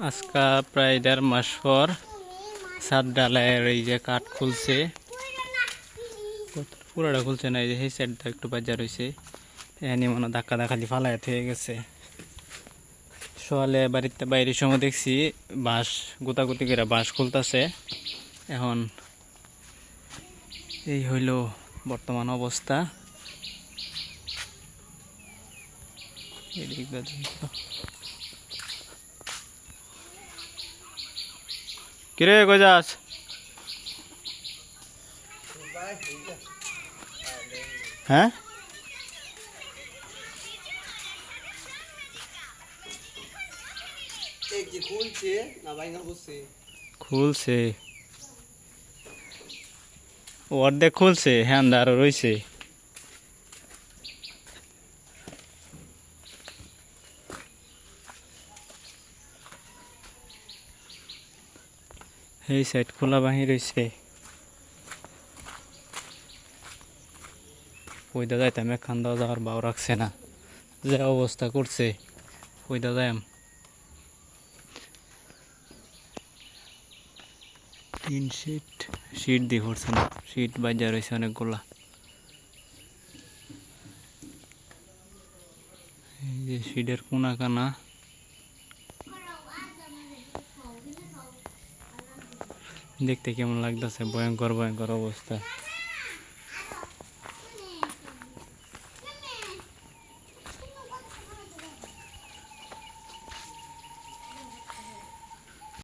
আজকা প্রায় দেড় মাস পর সাত ডালায়ের এই যে কাঠ খুলছে। পুরোটা খুলছে না, এই যে সেই সাইডটা একটু বাজার রয়েছে এখানে মনে ধাক্কা ধাক্কালি ফালায় হয়ে গেছে। সকালে বাড়িতে বাইরের সময় দেখছি বাঁশ, গোতাগুতি করে বাঁশ খুলতেছে। এখন এই হইল বর্তমান অবস্থা। এদিক দিয়ে দেখি তো। কিরে গজাস হ্যাঁ? এই কি খুলছে না ভাইঙ্গা বসছে। খুলছে। ও অর্ধেক খুলছে হ্যাঁ আরও এই সাইড খোলা বাহির রয়েছে পয়দা যাইতাম এখান দাও যাওয়ার বাউ রাখছে না। যে অবস্থা করছে পয়দা যাইম তিন শিট শিট দিয়ে পড়ছে না। শিট বাজার রয়েছে অনেকগুলা। এই যে শিটের কোনা কানা দেখতে কেমন লাগতেছে? ভয়ঙ্কর ভয়ঙ্কর অবস্থা।